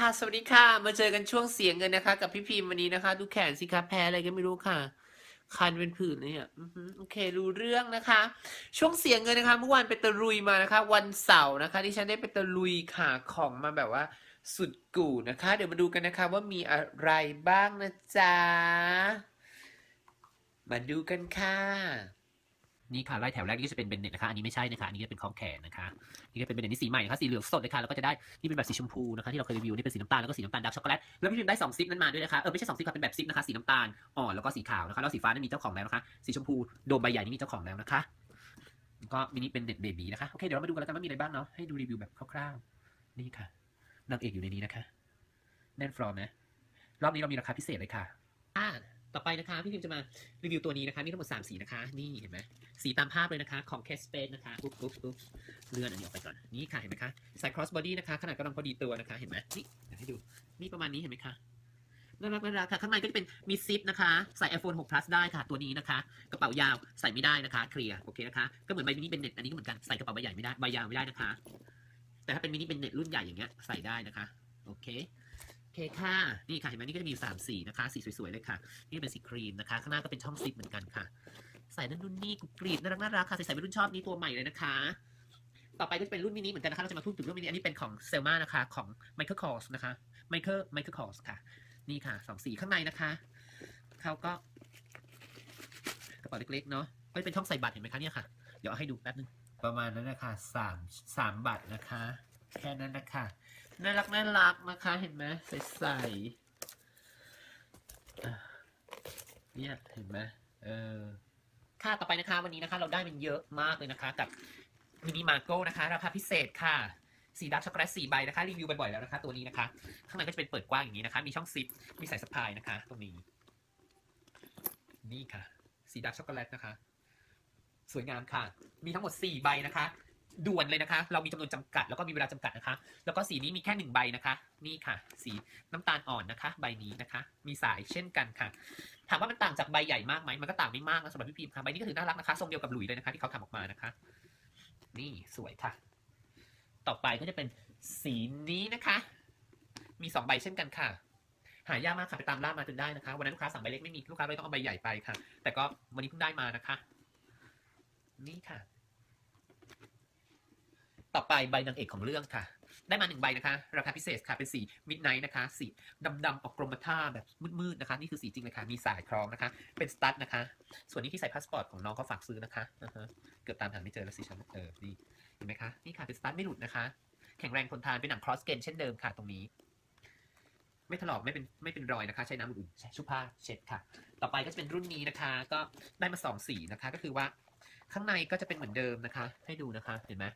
ค่ะสวัสดีค่ะ มาเจอกันช่วงเสียงเงินนะคะ กับพี่พิมพ์วันนี้นะคะ ดูแขนสิคะแพ้อะไรก็ไม่รู้ค่ะ คันเป็นผื่นเลยเนี่ยโอเค รู้เรื่องนะคะ ช่วงเสียงเงินนะคะเมื่อวานไปตะลุยมานะคะ วันเสาร์นะคะที่ฉันได้ไปตะลุยค่ะของมาแบบว่า สุดกู่นะคะ เดี๋ยวมาดูกันนะคะ ว่ามีอะไรบ้างนะจ๊ะมาดูกันค่ะ นี่ค่ะไล่แถวแรกนี่ก็จะเป็นเบนเน็ตนะคะอันนี้ไม่ใช่นะคะอันนี้ก็เป็นของแขนนะคะนี่ก็เป็นเบนเน็ตที่สีใหม่นะคะสีเหลืองสดเลยค่ะแล้วก็จะได้นี่เป็นแบบสีชมพูนะคะที่เราเคยรีวิวนี่เป็นสีน้ำตาลแล้วก็สีน้ำตาลดาร์กช็อกโกแลตแล้วพี่พิมได้สองซิปนั้นมาด้วยนะคะเออไม่ใช่สองซิปค่ะเป็นแบบซิปนะคะสีน้ำตาลอ่อนแล้วก็สีขาวนะคะแล้วสีฟ้านั้นมีเจ้าของแล้วนะคะสีชมพูโดมใบใหญ่นี่มีเจ้าของแล้วนะคะก็มินิเป็นเด็ดเบบีนะคะโอเคเดี๋ยวเรามาดูกันแล้วกันว่ามีอะไรบ้างเนาะให้ดูรีวิวแบบคร่าวๆนี่ค่ะนางเอกอยู่ในนี้นะคะแน่นฟลอมนะรอบนี้เรามีราคาพิเศษเลยค่ะอ่าต่อไปนะคะพี่พิมจะมารีวิวตัวนี้นะคะมีทั้งหมด3สีนะคะนี่เห็นไหม สีตามภาพเลยนะคะของ c a s p a c e นะคะอุ๊บอุ๊บอุ๊บเลื่อนอันนี้ออกไปก่อนนี่ค่ะเห็นไหมคะใส่ cross body นะคะ ขนาดกำลังพอดีตัวนะคะ เห็นไหมนี่เดี๋ยวให้ดูนี่ประมาณนี้เห็นไหมคะน่ารักน่ารักค่ะข้างในก็จะเป็นมีซิปนะคะ ใส่ iPhone 6 plus ได้ค่ะ ตัวนี้นะคะ กระเป๋ายาวใส่ไม่ได้นะคะ เคลียร์โอเคนะคะ ก็เหมือนใบมินิเป็นเน็ตอันนี้ก็เหมือนกันใส่กระเป๋าใบใหญ่ไม่ได้ใบยาวไม่ได้นะคะ แต่ถ้าเป็นมินิเป็นเน็ตรุ่นใหญ่อย่างเงี้ยใส่ได้นะคะโอเคโอเคค่ะนี่ค่ะเห็นไหมนี่ก็จะมีสามสีนะคะสีสวยๆเลยค่ะ นี่เป็นสีครีมนะคะ ข้างหน้าก็เป็นช่องซิปเหมือนกันค่ะ ใส่นั่นนู่นนี่กรุบกรีบน่ารักน่ารักค่ะใส่ใส่เป็นรุ่นชอบนี่ตัวใหม่เลยนะคะ ต่อไปก็จะเป็นรุ่นมินิเหมือนกันนะคะเราจะมาพูดถึงรุ่นมินิอันนี้เป็นของเซลมานะคะ ของ Michael Kors นะคะ Michael Michael Kors ค่ะ นี่ค่ะสองสีข้างในนะคะเขาก็กระเป๋าเล็กๆเนาะก็เป็นช่องใส่บัตรเห็นไหมคะเนี่ยค่ะ เดี๋ยวเอาให้ดูแป๊บนึงประมาณนั้นนะคะสามสามบัตรนะคะ แค่นั้นนะคะน่ารักน่ารักนะคะ เห็นไหมใส่ใส่เนี่ยเห็นไหมเออ ค่ะต่อไปนะคะวันนี้นะคะเราได้มันเยอะมากเลยนะคะกับมินิมาโก้นะคะราคาพิเศษค่ะสีดาร์กช็อกโกแลตสี่ใบนะคะรีวิวบ่อยๆแล้วนะคะ ตัวนี้นะคะ ข้างในก็จะเป็นเปิดกว้างอย่างนี้นะคะ มีช่องซิปมีสายสะพายนะคะ ตรงนี้ นี่ค่ะ สีดาร์กช็อกโกแลตนะคะ สวยงามค่ะ มีทั้งหมดสี่ใบนะคะ ด่วนเลยนะคะ เรามีจำนวนจำกัดแล้วก็มีเวลาจำกัดนะคะ แล้วก็สีนี้มีแค่หนึ่งใบนะคะ นี่ค่ะ สีน้ำตาลอ่อนนะคะ ใบนี้นะคะ มีสายเช่นกันค่ะ ถามว่ามันต่างจากใบใหญ่มากไหมมันก็ต่างไม่มากนะสำหรับพี่พิมพ์ค่ะ ใบนี้ก็ถือน่ารักนะคะ ทรงเดียวกับหลุยเลยนะคะ ที่เขาทำออกมานะคะ นี่สวยค่ะ ต่อไปก็จะเป็นสีนี้นะคะ มีสองใบเช่นกันค่ะ หายากมากค่ะไปตามล่ามาจนได้นะคะ วันนั้นลูกค้าสั่งใบเล็กไม่มีลูกค้าเลยต้องเอาใบใหญ่ไปค่ะ แต่ก็วันนี้เพิ่งได้มานะคะ นี่ค่ะ ต่อไปใบนางเอกของเรื่องค่ะ ได้มาหนึ่งใบนะคะ ราคาพิเศษค่ะ เป็นสีมิดไนท์นะคะ สีดำๆออกกรมท่าแบบมืดๆนะคะ นี่คือสีจริงเลยค่ะ มีสายคล้องนะคะ เป็นสตั๊ดนะคะ ส่วนนี้ที่ใส่พาสปอร์ตของน้องเขาฝากซื้อนะคะ เกือบตามหาไม่เจอแล้วสิฉันเออนี่เห็นไหมคะ นี่ค่ะ เป็นสตั๊ดไม่หลุดนะคะ แข็งแรงทนทาน เป็นหนังครอสเกนเช่นเดิมค่ะตรงนี้ ไม่ถลอกไม่เป็นไม่เป็นรอยนะคะ ใช้น้ำอุ่นใช้ชุบผ้าเช็ดค่ะ ต่อไปก็จะเป็นรุ่นนี้นะคะ ก็ได้มาสองสีนะคะ ก็คือว่าข้างในก็จะเป็นเหมือนเดิมนะคะ ให้ดูนะคะ เห็นไหม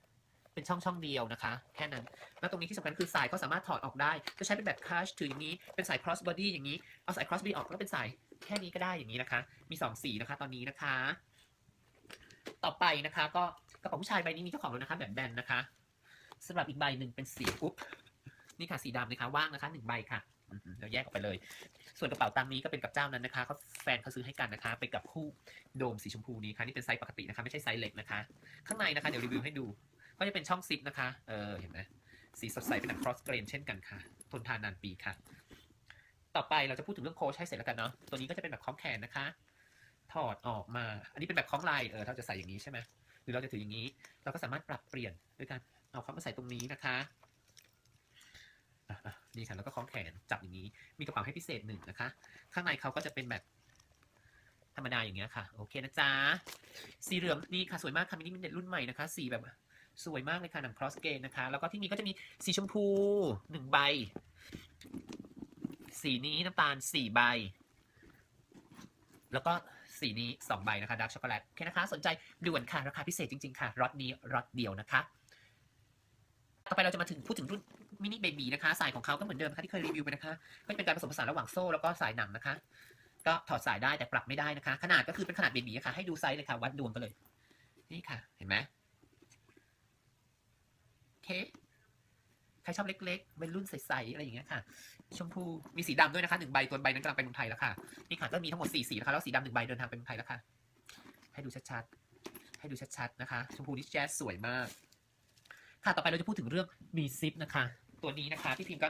เป็นช่องช่องเดียวนะคะ แค่นั้น แล้วตรงนี้ที่สำคัญคือสายเขาสามารถถอดออกได้ จะใช้เป็นแบบคัชถืออย่างนี้ เป็นสาย cross body อย่างนี้ เอาสาย cross body ออกก็เป็นสายแค่นี้ก็ได้อย่างนี้นะคะ มีสองสีนะคะ ตอนนี้นะคะ ต่อไปนะคะ ก็กระเป๋าผู้ชายใบนี้มีเจ้าของแล้วนะคะ แบบแบนนะคะสำหรับอีกใบหนึ่งเป็นสีอุ๊บนี่ค่ะสีดำนะคะ ว่างนะคะหนึ่งใบค่ะเราแยกออกไปเลย ส่วนกระเป๋าตังนี้ก็เป็นกับเจ้านั้นนะคะเขาแฟนเขาซื้อให้กันนะคะไปกับคู่โดมสีชมพูนี้ค่ะนี่เป็นไซส์ปกตินะคะ ไม่ใช่ไซส์เล็กนะคะ ข้างในนะคะเดี๋ยวรีวิวให้ดู ก็จะเป็นช่องซิปนะคะ เออ เห็นไหมสีสดใสเป็นหนัง cross grain เช่นกันค่ะ ทนทานนานปีค่ะ ต่อไปเราจะพูดถึงเรื่องโค้ชให้เสร็จแล้วกันเนาะ ตัวนี้ก็จะเป็นแบบคล้องแขนนะคะ ถอดออกมา อันนี้เป็นแบบคล้องลาย เออ เราจะใส่อย่างนี้ใช่ไหมหรือเราจะถืออย่างนี้ เราก็สามารถปรับเปลี่ยนด้วยการเอาเขามาใส่ตรงนี้นะคะะะนี่ค่ะแล้วก็คล้องแขนจับอย่างนี้ มีกระเป๋าให้พิเศษหนึ่งนะคะ ข้างในเขาก็จะเป็นแบบธรรมดาอย่างเงี้ยค่ะ โอเคนะจ๊ะ สีเหลืองนี่ค่ะสวยมากค่ะมินิมินเน็ตรุ่นใหม่นะคะ สีแบบ สวยมากเลยค่ะหนัง cross grain นะคะ แล้วก็ที่นี่ก็จะมีสีชมพูหนึ่งใบ สีนี้น้ำตาลสี่ใบ แล้วก็สีนี้สองใบนะคะดาร์กช็อกโกแลตโอเคนะคะ สนใจด่วนค่ะ ราคาพิเศษจริง ๆ ค่ะรอตนี้รอตเดียวนะคะ ต่อไปเราจะมาถึงพูดถึงรุ่นมินิเบบีนะคะ สายของเขาก็เหมือนเดิมนะคะที่เคยรีวิวไปนะคะ ก็จะเป็นการผสมผสานระหว่างโซ่แล้วก็สายหนังนะคะ ก็ถอดสายได้แต่ปรับไม่ได้นะคะ ขนาดก็คือเป็นขนาดเบบีค่ะให้ดูไซส์เลยค่ะวัดดวงกันเลย นี่ค่ะ เห็นไหม โอเคใครชอบเล็กๆเป็นรุ่นใสๆอะไรอย่างเงี้ยค่ะ ชมพูมีสีดำด้วยนะคะหนึ่งใบตัวใบนั้นกำลังไปเมืองไทยแล้วค่ะนี่ค่ะก็มีทั้งหมดสี่สีนะคะแล้วสีดำหนึ่งใบเดินทางไปเมืองไทยแล้วค่ะ ให้ดูชัดๆให้ดูชัดๆนะคะ ชมพูนี่แจ๊สสวยมาก ค่ะต่อไปเราจะพูดถึงเรื่องมีซิปนะคะ ตัวนี้นะคะที่พิมพ์ก็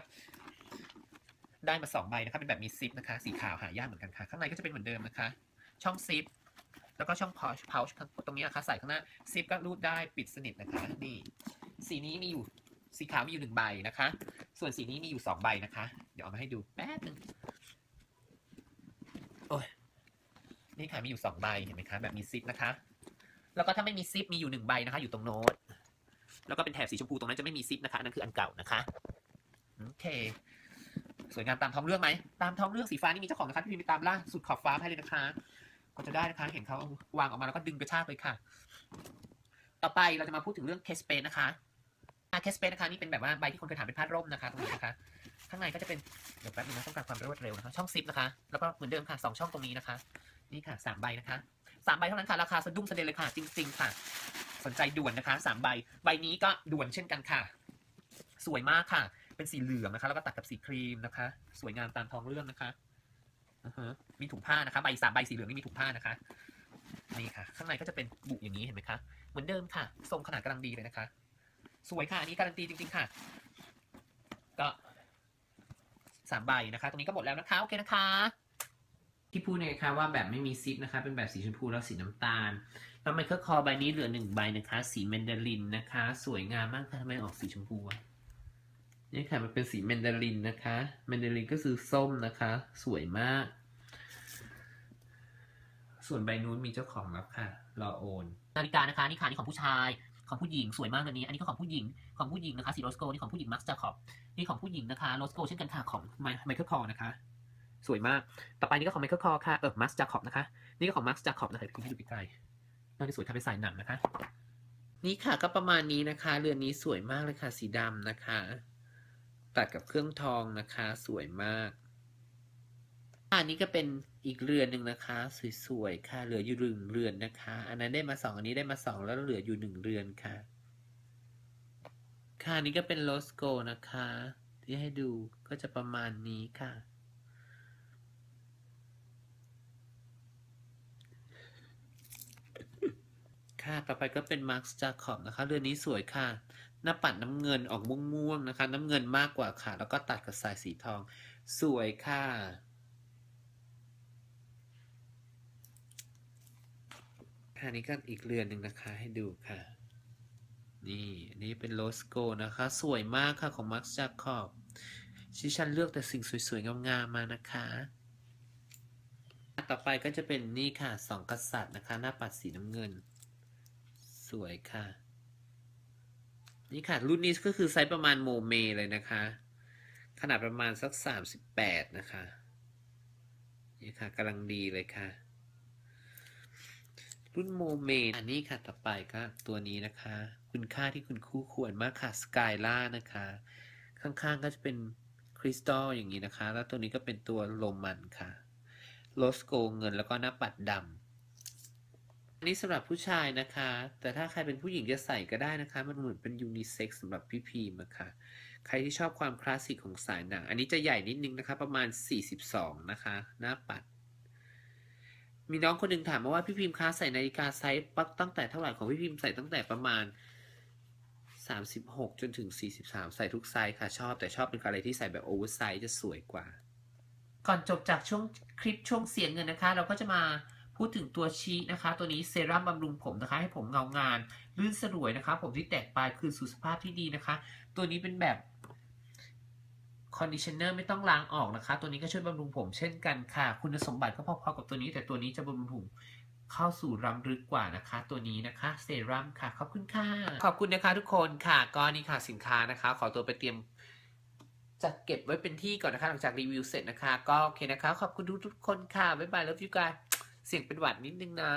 ได้มาสองใบนะคะเป็นแบบมีซิปนะคะ สีขาวหายากเหมือนกันค่ะ ข้างในก็จะเป็นเหมือนเดิมนะคะ ช่องซิปแล้วก็ช่องพาวช์พาวช์ตรงนี้นะคะใส่ข้างหน้าซิปก็รูดได้ปิดสนิทนะคะนี่ สีนี้มีอยู่สีขาวมีอยู่หนึ่งใบนะคะ ส่วนสีนี้มีอยู่สองใบนะคะ เดี๋ยวเอามาให้ดูแป๊บนึงโอ้ยนี่ค่ะมีอยู่สองใบเห็นไหมคะแบบมีซิปนะคะ แล้วก็ถ้าไม่มีซิปมีอยู่หนึ่งใบนะคะ อยู่ตรงโน้ตแล้วก็เป็นแถบสีชมพูตรงนั้นจะไม่มีซิปนะคะนนั่นคืออันเก่านะคะโอเค สวยงามตามท้องเรื่องไหมตามท้องเรื่องสีฟ้านี่มีเจ้าของนะคะพี่พิมพ์ไปตามล่าสุดขอบฟ้าให้เลยนะคะก็จะได้นะคะ เห็นเขาวางออกมาแล้วก็ดึงกระชากเลยค่ะ ต่อไปเราจะมาพูดถึงเรื่องเคสเปนนะคะ เคสเปนนะคะนี่เป็นแบบว่าใบที่คนเคยถามเป็นพาดร่มนะคะตรงนี้นะคะข้างในก็จะเป็นเดี๋ยวแป๊บนึงนะต้องการความรวดเร็วนะคะช่องซิปนะคะ แล้วก็เหมือนเดิมค่ะสองช่องตรงนี้นะคะ นี่ค่ะสามใบนะคะสามใบเท่านั้นค่ะราคาสะดุ้งสะเด็นเลยค่ะ จริง ๆ ค่ะ สนใจด่วนนะคะสามใบใบนี้ก็ด่วนเช่นกันค่ะ สวยมากค่ะ เป็นสีเหลืองนะคะ แล้วก็ตัดกับสีครีมนะคะ สวยงามตามท้องเรื่องนะคะอือฮะมีถุงผ้านะคะ ใบสามใบสีเหลืองนี่มีถุงผ้านะคะนี่ค่ะ ข้างในก็จะเป็นบุอย่างนี้เห็นไหมคะเหมือนเดิมค่ะ ทรงขนาดกำลังดีเลยนะคะ สวยค่ะ อันนี้การันตีจริง ๆ ค่ะ ก็สามใบนะคะ ตรงนี้ก็หมดแล้วนะคะ โอเคนะคะ ที่พูดเนี่ยค่ะว่าแบบไม่มีซิปนะคะ เป็นแบบสีชมพูแล้วสีน้ำตาล แล้วไมเคิลคอใบนี้เหลือหนึ่งใบนะคะ สีแมนดารินนะคะ สวยงามมากค่ะทำไมออกสีชมพูอะนี่ค่ะมันเป็นสีแมนดารินนะคะแมนดารินก็คือส้มนะคะ สวยมาก ส่วนใบนู้นมีเจ้าของแล้วค่ะรอโอน นาฬิกานะคะ นี่ค่ะนี่ของผู้ชาย ของผู้หญิงสวยมากเลยนี้ อันนี้ก็ของผู้หญิง ของผู้หญิงนะคะสีโรสโกนี่ของผู้หญิงมักจาคอบนี่ของผู้หญิงนะคะโรสโกเช่นกันค่ะของไมเคิลคอร์นะคะ สวยมาก ต่อไปนี่ก็ของไมเคิลคอค่ะ เออมักจาคอบนะคะ นี่ก็ของมักจาคอบนะคะคุณให้ดูใกล้ๆน่าจะสวยทำเป็นสายหนังนะคะ นี่ค่ะก็ประมาณนี้นะคะ เรือนนี้สวยมากเลยค่ะ สีดำนะคะ ตัดกับเครื่องทองนะคะ สวยมาก อันนี้ก็เป็นอีกเรือนหนึ่งนะคะ สวยๆค่ะ เหลืออยู่หนึ่งเรือนนะคะ อันนั้นได้มาสองอันนี้ได้มาสองแล้วเหลืออยู่หนึ่งเรือนค่ะ ค่ะอันนี้ก็เป็นโลสโกนะคะ ที่ให้ดูก็จะประมาณนี้ค่ะค่ะ ต่อไปก็เป็นมาร์คจาคอบนะคะ เรือนนี้สวยค่ะ หน้าปัดน้ำเงินออกม่วงๆนะคะ น้ำเงินมากกว่าค่ะ แล้วก็ตัดกับสายสีทอง สวยค่ะ ค่ะนี่ก็อีกเรือนหนึ่งนะคะให้ดูค่ะ นี่อันนี้เป็นโลสโกนะคะ สวยมากค่ะของมาร์คจาคอบชิฉันเลือกแต่สิ่งสวยๆ งามๆมานะคะ ต่อไปก็จะเป็นนี่ค่ะสองกษัตริย์นะคะ หน้าปัดสีน้ำเงิน สวยค่ะ นี่ค่ะ รุ่นนี้ก็คือไซส์ประมาณโมเมเลยนะคะ ขนาดประมาณสักสามสิบแปดนะคะ นี่ค่ะกำลังดีเลยค่ะ รุ่นโมเมนอันนี้ค่ะต่อไปก็ตัวนี้นะคะ คุณค่าที่คุณคู่ควรมากค่ะสกายล่านะคะ ข้างๆก็จะเป็นคริสตัลอย่างนี้นะคะ แล้วตัวนี้ก็เป็นตัวโรมันค่ะโลสโกเงินแล้วก็หน้าปัดดำอันนี้สำหรับผู้ชายนะคะ แต่ถ้าใครเป็นผู้หญิงจะใส่ก็ได้นะคะ มันเหมือนเป็นยูนิเซ็กซ์สำหรับพี่พีมะค่ะ ใครที่ชอบความคลาสสิกของสายหนัง อันนี้จะใหญ่นิดนึงนะคะ ประมาณ 42 นะคะ หน้าปัด มีน้องคนหนึ่งถามมาว่าพี่พิมพ์คะใส่นาฬิกาไซส์ปักตั้งแต่เท่าไหร่ของพี่พิมพ์ใส่ตั้งแต่ประมาณ 36 จนถึง 43 ใส่ทุกไซส์ค่ะชอบ แต่ชอบเป็นอะไรที่ใส่แบบโอเวอร์ไซส์จะสวยกว่า ก่อนจบจากช่วงคลิปช่วงเสียงเงินนะคะ เราก็จะมาพูดถึงตัวชีนะคะ ตัวนี้เซรั่มบำรุงผมนะคะ ให้ผมเงางานลื่นสลวยนะคะ ผมที่แตกปลายคืนสู่สภาพที่ดีนะคะ ตัวนี้เป็นแบบ คอนดิชเนอร์ไม่ต้องล้างออกนะคะ ตัวนี้ก็ช่วยบำรุงผมเช่นกันค่ะ คุณสมบัติก็พอๆกับตัวนี้ แต่ตัวนี้จะบำรุงผมเข้าสู่รำลึกกว่านะคะ ตัวนี้นะคะเซรั่มค่ะ ขอบคุณค่ะ ขอบคุณนะคะทุกคนค่ะ ก็นี่ค่ะสินค้านะคะ ขอตัวไปเตรียมจัดเก็บไว้เป็นที่ก่อนนะคะ หลังจากรีวิวเสร็จนะคะ ก็โอเคนะคะ ขอบคุณทุกๆคนค่ะ บ๊ายบายแล้วพี่กายเสียงเป็นหวัดนิดนึงนะ